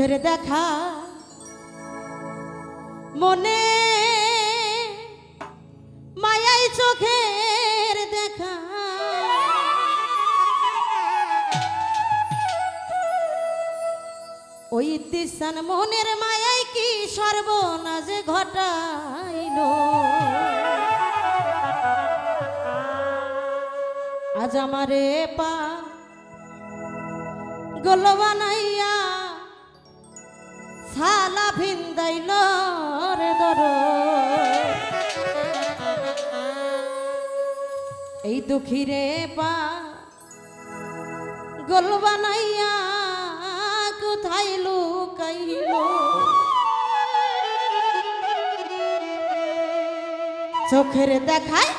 চোখের দেখা মনে মায়াই চোখের দেখা। ওই দিশান মনের মায়াই কি সর্বনাশ ঘটাইল? আজ আমারে পা গোল বানাইয়া সালা ভিন্দাইল রে দর। এই দুঃখী রে পা গোল বানাইয়া কোথায় লুকাইল? চোখের দেখায়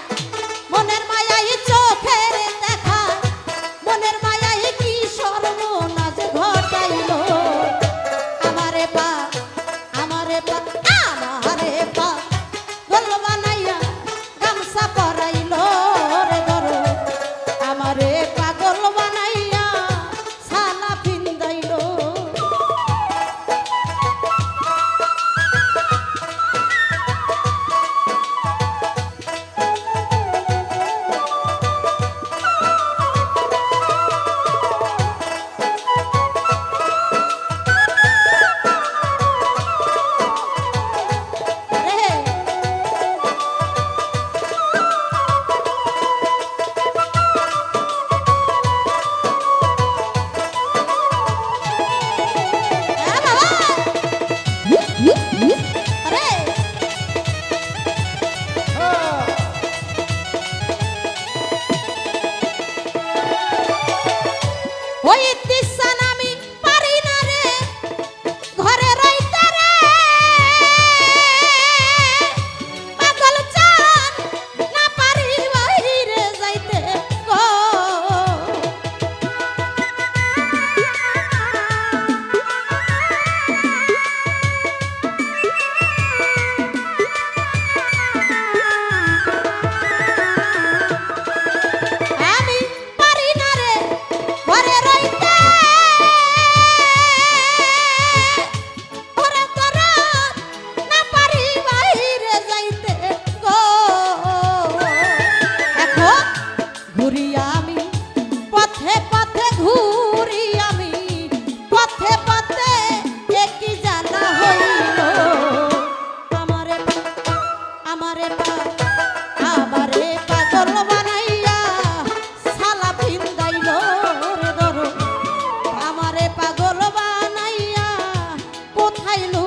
কোথায়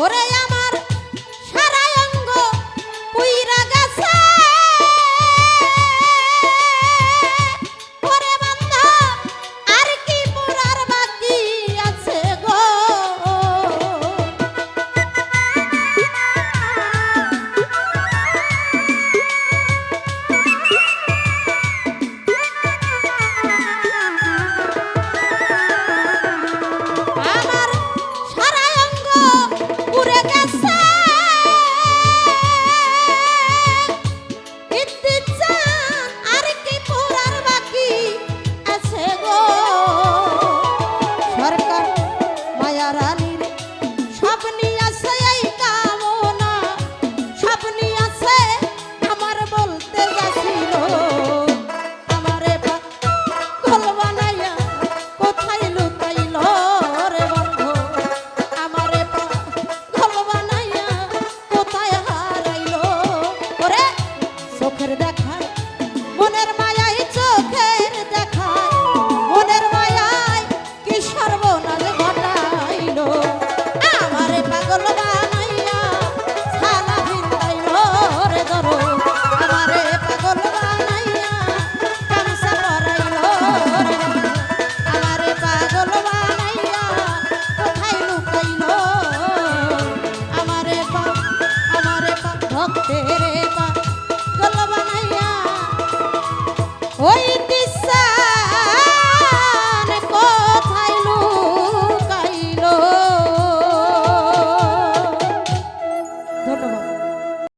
¡Órale! রক্তে